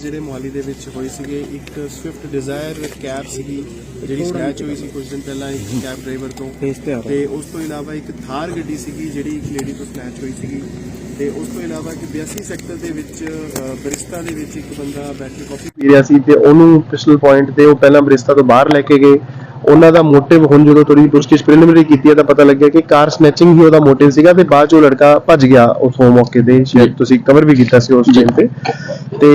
ਜਿਹੜੇ ਮੋਹਾਲੀ ਦੇ ਵਿੱਚ ਹੋਏ ਸੀਗੇ ਇੱਕ ਸਵਿਫਟ ਡਿਜ਼ਾਇਰ ਕੈਬ ਸੀਗੀ ਜਿਹੜੀ ਸਨੈਚ ਹੋਈ ਸੀ ਕੁਝ ਦਿਨ ਪਹਿਲਾਂ ਇੱਕ ਕੈਬ ਡਰਾਈਵਰ ਤੋਂ। ਤੇ ਉਸ ਤੋਂ ਇਲਾਵਾ ਇੱਕ ਥਾਰ ਗੱਡੀ ਸੀਗੀ ਜਿਹੜੀ ਇੱਕ ਲੇਡੀ ਤੋਂ ਸਨੈਚ ਹੋਈ ਸੀਗੀ। ਤੇ ਉਸ ਤੋਂ ਇਲਾਵਾ ਕਿ 82 ਸੈਕਟਰ ਦੇ ਵਿੱਚ ਬਰਿਸਤਾ ਦੇ ਵਿੱਚ ਇੱਕ ਬੰਦਾ ਬੈਠ ਕੇ ਕਾਫੀ ਪੀ ਰਿਹਾ ਸੀ ਤੇ ਉਹਨੂੰ ਪਿਸਟਲ ਪੁਆਇੰਟ ਤੇ ਉਹ ਪਹਿਲਾਂ ਬਰਿਸਤਾ ਤੋਂ ਬਾਹਰ ਲੈ ਕੇ ਗਏ। ਉਹਨਾਂ ਦਾ ਮੋਟਿਵ ਹੁਣ ਜਦੋਂ ਥੋੜੀ ਪੁੱਛਗਿੱਛ ਪ੍ਰੀਲਿਮਿਨਰੀ ਕੀਤੀ ਹੈ ਤਾਂ ਪਤਾ ਲੱਗਿਆ ਕਿ ਕਾਰ ਸਨੈਚਿੰਗ ਹੀ ਉਹਦਾ ਮੋਟਿਵ ਸੀਗਾ ਤੇ ਬਾਅਦ ਚ ਉਹ ਲੜਕਾ ਭੱਜ ਗਿਆ ਉਸ ਮੌਕੇ ਤੇ ਸ਼ਾਇਦ ਤੁਸੀਂ ਕਵਰ ਵੀ ਕੀਤਾ ਸੀ ਉਸ ਟਾਈਮ ਤੇ। ਤੇ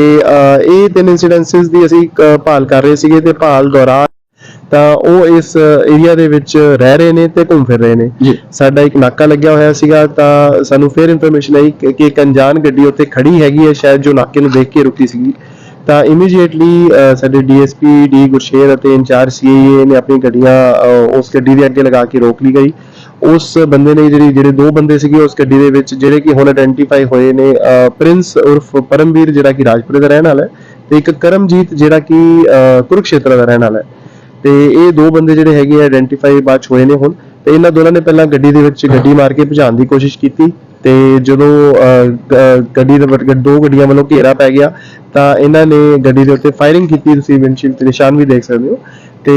ਇਹ ਤਿੰਨ ਇਨਸੀਡੈਂਸਸ ਦੀ ਅਸੀਂ ਭਾਲ ਕਰ ਰਹੇ ਸੀਗੇ ਤੇ ਭਾਲ ਦੌਰਾਨ ਤਾਂ ਉਹ ਇਸ ਏਰੀਆ ਦੇ ਵਿੱਚ ਰਹਿ ਰਹੇ ਨੇ ਤੇ ਘੁੰਮ ਫਿਰ ਰਹੇ ਨੇ। ਸਾਡਾ ਇੱਕ ਨਾਕਾ ਲੱਗਿਆ ਹੋਇਆ ਸੀਗਾ ਤਾਂ ਸਾਨੂੰ ਫਿਰ ਇਨਫੋਰਮੇਸ਼ਨ ਆਈ ਕਿ ਕਿ ਇੱਕ ਅਣਜਾਣ ਗੱਡੀ ਉੱਥੇ ਖੜੀ ਹੈਗੀ ਹੈ ਸ਼ਾਇਦ ਜੋ ਨਾਕੇ ਨੂੰ ਦੇਖ ਕੇ ਰੁਕੀ ਸੀਗੀ। ਤਾਂ ਇਮੀਡੀਏਟਲੀ ਸਾਡੇ ਡੀਐਸਪੀ ਡੀ ਗੁਰਸ਼ੇਰ ਅਤੇ ਇੰਚਾਰਜ ਸੀਏ ਨੇ ਆਪਣੀ ਗੱਡੀਆਂ ਉਸ ਗੱਡੀ ਦੇ ਅੱਗੇ ਲਗਾ ਕੇ ਰੋਕ ਲਈ ਗਈ। ਉਸ ਬੰਦੇ ਨੇ ਜਿਹੜੀ, ਜਿਹੜੇ ਦੋ ਬੰਦੇ ਸੀਗੇ ਉਸ ਗੱਡੀ ਦੇ ਵਿੱਚ, ਜਿਹੜੇ ਕਿ ਹੁਣ ਆਇਡੈਂਟੀਫਾਈ ਹੋਏ ਨੇ ਪ੍ਰਿੰਸ ਉਰਫ ਪਰਮਵੀਰ, ਜਿਹੜਾ ਕਿ ਰਾਜਪੁਰੇ ਦਾ ਰਹਿਣ ਵਾਲਾ ਹੈ, ਤੇ ਇੱਕ ਕਰਮਜੀਤ, ਜਿਹੜਾ ਕਿ ਕੁਰਕਸ਼ੇਤਰ ਦਾ ਰਹਿਣ ਵਾਲਾ ਹੈ। ਤੇ ਇਹ ਦੋ ਬੰਦੇ ਜਿਹੜੇ ਹੈਗੇ ਆਇਡੈਂਟੀਫਾਈ ਬਾਅਦ 'ਚ ਹੋਏ ਨੇ ਹੁਣ। ਤੇ ਇਹਨਾਂ ਦੋਨਾਂ ਨੇ ਪਹਿਲਾਂ ਗੱਡੀ ਦੇ ਵਿੱਚ ਗੱਡੀ ਮਾਰ ਕੇ ਭਜਾਉਣ ਦੀ ਕੋਸ਼ਿਸ਼ ਕੀਤੀ। ਤੇ ਜਦੋਂ ਅਹ, ਗੱਡੀ ਦੇ ਵੱਲ- ਦੋ ਗੱਡੀਆਂ ਵੱਲੋਂ ਘੇਰਾ ਪੈ ਗਿਆ ਤਾਂ ਇਹਨਾਂ ਨੇ ਗੱਡੀ ਦੇ ਉੱਤੇ ਫਾਇਰਿੰਗ ਕੀਤੀ ਤੁਸੀਂ ਵਿੰਡਸ਼ੀਲਡ ਤੇ ਨਿਸ਼ਾਨ ਵੀ ਦੇਖ ਸਕਦੇ ਹੋ। ਤੇ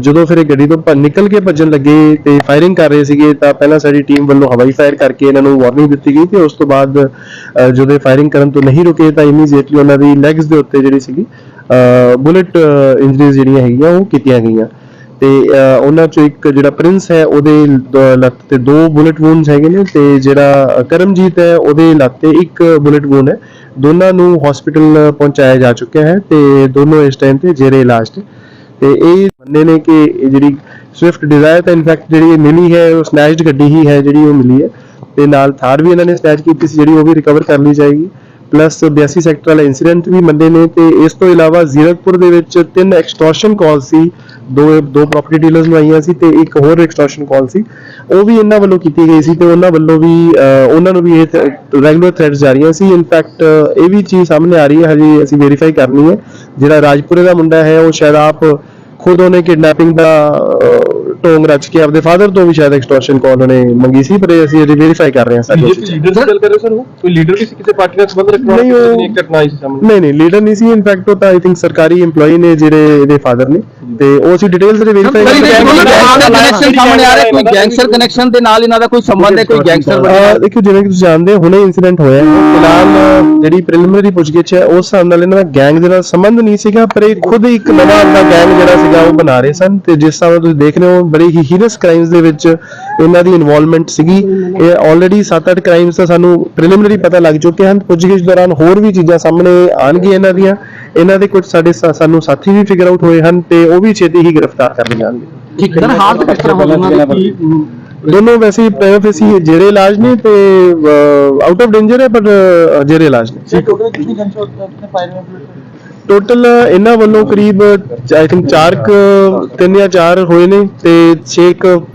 ਜਦੋਂ ਫਿਰ ਇਹ ਗੱਡੀ ਤੋਂ ਭੱਜ- ਨਿਕਲ ਕੇ ਭੱਜਣ ਲੱਗੇ ਤੇ ਫਾਇਰਿੰਗ ਕਰ ਰਹੇ ਸੀਗੇ ਤਾਂ ਪਹਿਲਾਂ ਸਾਡੀ ਟੀਮ ਵੱਲੋਂ ਹਵਾਈ ਫਾਇਰ ਕਰਕੇ ਇਹਨਾਂ ਨੂੰ ਵਾਰਨਿੰਗ ਦਿੱਤੀ ਗਈ ਤੇ ਉਸ ਤੋਂ ਬਾਅਦ ਅਹ, ਜਦੋਂ ਫਾਇਰਿੰਗ ਕਰਨ ਤੋਂ ਨਹੀਂ ਰੁਕੇ ਤਾਂ ਇਮੀਡੀਏਟਲੀ ਉਹਨਾਂ ਦੀ ਲੈਗਸ ਦੇ ਉੱਤੇ ਜਿਹੜੀ ਸੀਗੀ ਬੁਲਟ ਇੰਜਰੀਜ਼ ਜਿਹੜੀਆਂ ਹੈਗੀਆਂ ਉਹ ਕੀਤੀਆਂ ਗਈਆਂ। ਤੇ ਉਹਨਾਂ ਚੋਂ ਇੱਕ ਜਿਹੜਾ ਪ੍ਰਿੰਸ ਹੈ, ਉਹਦੇ ਲੱਤ ਤੇ ਦੋ ਬੁਲਟ ਵੂਨਸ ਹੈਗੇ ਨੇ ਤੇ ਜਿਹੜਾ ਕਰਮਜੀਤ ਹੈ, ਉਹਦੇ ਲੱਤ ਤੇ ਇੱਕ ਬੁਲਟ ਵੂਨ ਹੈ। ਦੋਨਾਂ ਨੂੰ ਹਸਪੀਟਲ ਪਹੁੰਚਾਇਆ ਜਾ ਚੁੱਕਿਆ ਹੈ ਤੇ ਦੋਨੋਂ ਇਸ ਟਾਈਮ ਤੇ ਜੇਰੇ ਇਲਾਜ ਤੇ। ਤੇ ਇਹ ਮੰਨੇ ਨੇ ਕਿ ਜਿਹੜੀ ਸਵਿਫਟ ਡਿਜ਼ਾਇਰ ਤਾਂ ਇਨਫੈਕਟ ਜਿਹੜੀ ਮਿਲੀ ਹੈ, ਉਹ ਸਨੈਚਡ ਗੱਡੀ ਹੀ ਹੈ ਜਿਹੜੀ ਉਹ ਮਿਲੀ ਹੈ। ਤੇ ਨਾਲ ਥਾਰ ਵੀ ਇਹਨਾਂ ਨੇ ਸਨੈਚ ਕੀਤੀ ਸੀ, ਜਿਹੜੀ ਉਹ ਵੀ ਰਿਕਵਰ ਕਰ ਲਈ ਜਾਏਗੀ। ਪਲੱਸ 82 ਸੈਕਟਰ ਵਾਲਾ ਇਨਸੀਡੈਂਟ ਵੀ ਮੰਨੇ ਨੇ ਤੇ ਇਸ ਤੋਂ ਇਲਾਵਾ ਜ਼ੀਰਕਪੁਰ ਦੇ ਵਿੱਚ ਤਿੰਨ ਐਕਸਟੋਰਸ਼ਨ ਕਾਲ ਸੀ। ਦੋ ਦੋ ਪ੍ਰਾਪਰਟੀ ਡੀਲਰਸ ਨੂੰ ਆਈਆਂ ਸੀ ਤੇ ਇੱਕ ਹੋਰ ਐਕਸਟੋਰਸ਼ਨ ਕਾਲ ਸੀ। ਉਹ ਵੀ ਇਹਨਾਂ ਵੱਲੋਂ ਕੀਤੀ ਗਈ ਸੀ ਤੇ ਉਹਨਾਂ ਵੱਲੋਂ ਵੀ ਉਹਨਾਂ ਨੂੰ ਵੀ ਇਹ ਰੈਗੂਲਰ ਥ੍ਰੈਟਸ ਜਾਰੀਆਂ ਸੀ। ਇਨਫੈਕਟ ਇਹ ਵੀ ਚੀਜ਼ ਸਾਹਮਣੇ ਆ ਰਹੀ ਹੈ, ਹਜੇ ਅਸੀਂ ਵੈਰੀਫਾਈ ਕਰਨੀ ਹੈ। ਜਿਹੜਾ ਰਾਜਪੁਰੇ ਦਾ ਮੁੰਡਾ ਹੈ, ਉਹ ਸ਼ਾਇਦ ਆਪ ਖੁਦ ਉਹਨੇ ਕਿਡਨੈਪਿੰਗ ਦਾ ਢੋਂਗ ਰਚ ਕੇ ਆਪਦੇ ਫਾਦਰ ਤੋਂ ਵੀ ਸ਼ਾਇਦ ਐਕਸਟੋਰਸ਼ਨ ਕਾਲ ਉਹਨੇ ਮੰਗੀ ਸੀ ਪਰ ਇਹ ਅਸੀਂ ਅਜੇ ਵੈਰੀਫਾਈ ਕਰ ਰਹੇ ਹਾਂ ਸਾਰੀ ਚੀਜ਼ਾਂ। ਲੀਡਰ ਦੀ ਗੱਲ ਕਰ ਰਹੇ ਹੋ ਸਰ ਉਹ? ਕੋਈ ਲੀਡਰ ਵੀ ਸੀ ਕਿਸੇ ਪਾਰਟੀ ਨਾਲ ਸੰਬੰਧ ਰੱਖਣ ਵਾਲਾ ਨਹੀਂ, ਉਹ- ਇੱਕ ਘਟਨਾ ਆਈ ਸੀ ਸਾਹਮਣੇ? ਨਹੀਂ ਨਹੀਂ ਲੀਡਰ ਨਹੀਂ ਸੀ ਇਨਫੈਕਟ ਉਹ ਤਾਂ ਆਈ ਥਿੰਕ ਸਰਕਾਰੀ EMPLOYE ਨੇ ਜਿਹੜੇ ਇਹਦੇ ਫਾਦਰ ਨੇ। ਤੇ ਉਹ ਅਸੀਂ ਡਿਟੇਲਸ ਦੇ ਵੈਰੀਫਾਈ ਕਨੈਕਸ਼ਨ ਸਾਹਮਣੇ ਆ ਰਿਹਾ ਕੋਈ ਗੈਂਗਸਟਰ ਕਨੈਕਸ਼ਨ ਦੇ ਨਾਲ ਇਹਨਾਂ ਦਾ ਕੋਈ ਸੰਬੰਧ ਹੈ ਕੋਈ ਗੈਂਗਸਟਰ ਅਹ ਦੇਖੋ ਜਿਵੇਂ ਕਿ ਤੁਸੀਂ ਜਾਣਦੇ ਹੋ ਹੁਣੇ ਇਨਸੀਡੈਂਟ ਹੋਇਆ। ਹੈ ਫਿਲਹਾਲ ਜਿਹੜੀ ਪ੍ਰੀਲਿਮਿਨਰੀ ਪੁੱਛਗਿੱਛ ਹੈ ਉਸ ਹਿਸਾਬ ਨਾਲ ਇਹਨਾਂ ਦਾ ਗੈਂਗ ਦੇ ਨਾਲ ਸੰਬੰਧ ਨਹੀਂ ਸੀਗਾ ਪਰ ਇਹ ਖੁਦ ਹੀ ਇੱਕ ਨਵਾਂ ਆਪਣਾ ਗੈਂਗ ਜਿਹੜਾ ਸੀਗਾ ਉਹ ਬਣਾ ਰਹੇ ਸਨ। ਤੇ ਜਿਸ ਤਰ੍ਹਾਂ ਤੁਸੀਂ ਦੇਖ ਰਹੇ ਹੋ ਬੜੀ ਹੀ ਹੀਨਸ ਕ੍ਰਾਈਮਸ ਦੇ ਵਿੱਚ ਇਹਨਾਂ ਦੀ ਇਨਵੋਲਵਮੈਂਟ ਸੀਗੀ। ਇਹ ਆਲਰੇਡੀ 7-8 ਕ੍ਰਾਈਮਸ ਦਾ ਸਾਨੂੰ ਪ੍ਰੀਲਿਮਿਨਰੀ ਪਤਾ ਲੱਗ ਚੁੱਕੇ ਹਨ। ਪੁੱਛਗਿੱਛ ਦੌਰਾਨ ਹੋਰ ਵੀ ਚੀਜ਼ਾਂ ਸਾਹਮਣੇ ਆਣਗੀਆਂ ਇਹਨਾਂ ਦੀਆਂ। ਇਹਨਾਂ ਦੇ ਕੁਝ ਸਾਡੇ ਸਾ- ਸਾਨੂੰ ਸਾਥੀ ਵੀ ਫਿਗਰ ਆਊਟ ਹੋਏ ਹਨ ਤੇ ਉਹ ਵੀ ਛੇਤੀ ਹੀ ਗ੍ਰਿਫਤਾਰ ਕਰ ਲਏ ਜਾਣਗੇ। ਠੀਕ ਹੈ ਹਾਰਟ ਕਿਸ ਤਰ੍ਹਾਂ ਹੋ ਉਹਨਾਂ ਦੀ। ਦੋਨੋਂ ਵੈਸੇ ਪ੍ਰਾਈਵੇਸੀ ਜੇਰੇ ਇਲਾਜ ਨੇ ਤੇ ਆਊਟ ਆਫ ਡੇਂਜਰ ਹੈ ਪਰ ਅਹ, ਜੇਰੇ ਇਲਾਜ ਨੇ। ਟੋਟਲ ਇਹਨਾਂ ਵੱਲੋਂ ਕਰੀਬ ਆਈ ਥਿੰਕ 4 ਤਿੰਨ ਜਾਂ 4 ਹੋਏ ਨੇ ਤੇ 6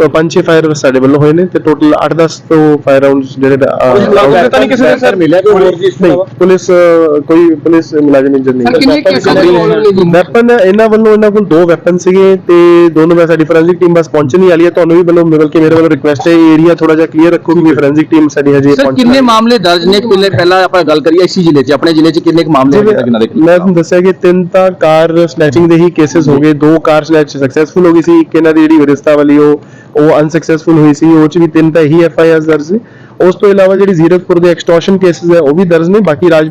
ਪੰਜ 6 ਫਾਇਰ ਸਾਡੇ ਵੱਲੋਂ ਹੋਏ ਨੇ ਤੇ ਟੋਟਲ 8-10 ਤੋਂ ਫਾਇਰ ਰਾਉਂਡਸ ਜਿਹੜੇ ਤਾਂ ਨਹੀਂ ਕਿਸੇ ਨੇ? ਸਰ ਮਿਲਿਆ ਕੋਈ ਹੋਰ ਜੀ ਇਸ ਨਹੀਂ ਪੁਲਿਸ ਕੋਈ ਪੁਲਿਸ ਮੁਲਾਜ਼ਮ ਇੰਜਰ ਨਹੀਂ ਕਿੰਨੇ ਵੈਪਨ ਇਹਨਾਂ ਵੱਲੋਂ ਇਹਨਾਂ ਕੋਲ ਦੋ ਵੈਪਨ ਸੀਗੇ ਤੇ ਦੋਨੋਂ ਮੈਂ ਸਾਡੀ ਫੋਰੈਂਸਿਕ ਟੀਮ ਬਸ ਪਹੁੰਚਣ ਹੀ ਵਾਲੀ ਹੈ ਤੁਹਾਨੂੰ ਵੀ ਵੱਲੋਂ ਮਿਲ ਕੇ ਮੇਰੇ ਵੱਲੋਂ ਰਿਕੁਐਸਟ ਹੈ ਏਰੀਆ ਥੋੜਾ ਜਿਹਾ ਕਲੀਅਰ ਰੱਖੋ ਕਿ ਫੋਰੈਂਸਿਕ ਟੀਮ ਸਾਡੀ ਹਜੇ ਸਰ ਪਹੁੰਚਣ ਕਿੰਨੇ। ਮਾਮਲੇ ਦਰਜ ਨੇ? ਪਹਿਲੇ ਪਹਿਲਾਂ ਆਪਾਂ ਗੱਲ ਕਰੀਏ ਇਸੀ ਜ਼ਿਲ੍ਹੇ 'ਚ ਆਪਣੇ ਜ਼ਿਲ੍ਹੇ 'ਚ ਕਿੰਨੇ ਕੁ ਮਾਮਲੇ ਹੋਏ ਕਿੰਨਾ ਦੇ ਮੈਂ ਤੁਹਾਨੂੰ ਦੱਸਿਆ ਕਿ ਤਿੰਨ ਤਾਂ ਕਾਰ ਸਨੈਚਿੰਗ ਦੇ ਹੀ ਕੇਸਿਸ ਹੋ ਗਏ, ਦੋ ਕਾਰ ਸਨੈਚ ਸਕਸੈਸਫੁਲ ਹੋ ਗਈ ਸੀ, ਇੱਕ ਇਹਨਾਂ ਦੀ ਜਿਹੜੀ ਵਿਰਸਤਾ ਵਾਲੀ ਉਹ ਉਹ ਅਨਸਕਸੈਸਫੁਲ ਹੋਈ ਸੀ, ਉਹ ਚ ਵੀ ਤਿੰਨ ਤਾਂ ਹੀ ਐਫ ਆਈ ਆਰ ਦਰਜ ਉਸ ਤੋਂ ਇਲਾਵਾ ਜਿਹੜੀ ਜ਼ੀਰਕਪੁਰ ਦੇ ਐਕਸਟੋਰਸ਼ਨ ਕੇਸਿਸ ਹੈ, ਉਹ ਵੀ ਦਰਜ ਨੇ, ਬਾਕੀ ਰਾਜ